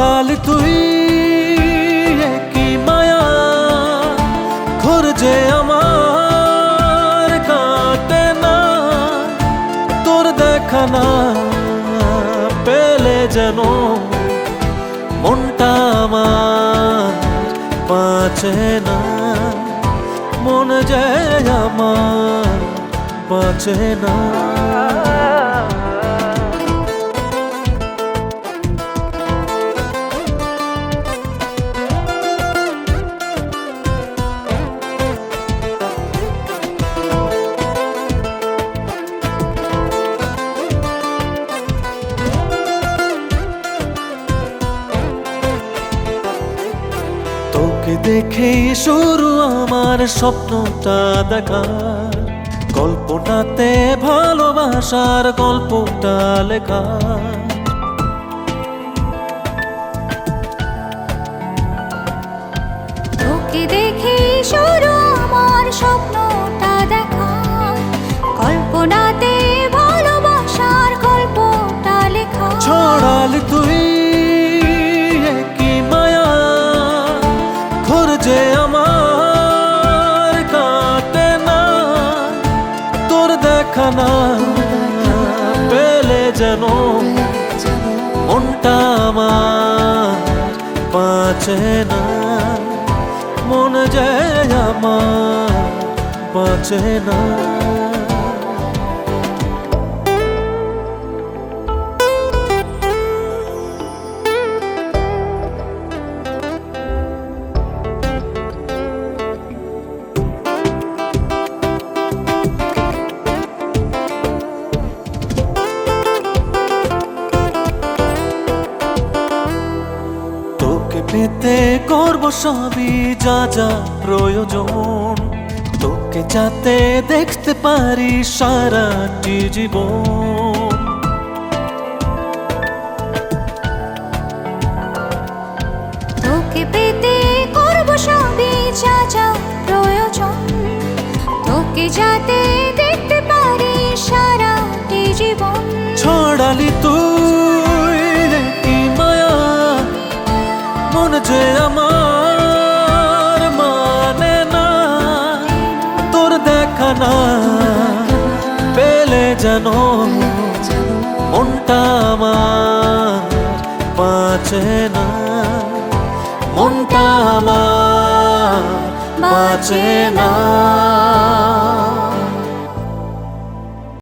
মাতাল তুই কি মায়া, ঘর যে আমার কাটে না, তোর দেখা না পেলে যেন মনটা আমার বাঁচে না, মন যে আমার বাঁচে না। তোকে দেখেই শুরু আমার স্বপ্নটা দেখা। কল্পনাতে ভালোবাসার গল্পটা লেখা। তোকে দেখে শুরু আমার স্বপ্নটা দেখা। কল্পনাতে ভালোবাসার গল্পটা লেখা। ছড়ালি তুই যেন মনটা আমার বাঁচে না। মন যে আমার বাঁচে না। তোকে পেতে করব সবই যা যা প্রয়োজন। তোকে যাতে দেখতে পারি সারাটি জীবন। তোকে পেতে করব সবই যা যা প্রয়োজন। তোকে যাতে দেখতে পারি সারাটি জীবন। ছড়ালি তুই না। পেলে যেন মনটা আমার বাঁচে না। মনটা আমার বাঁচে না।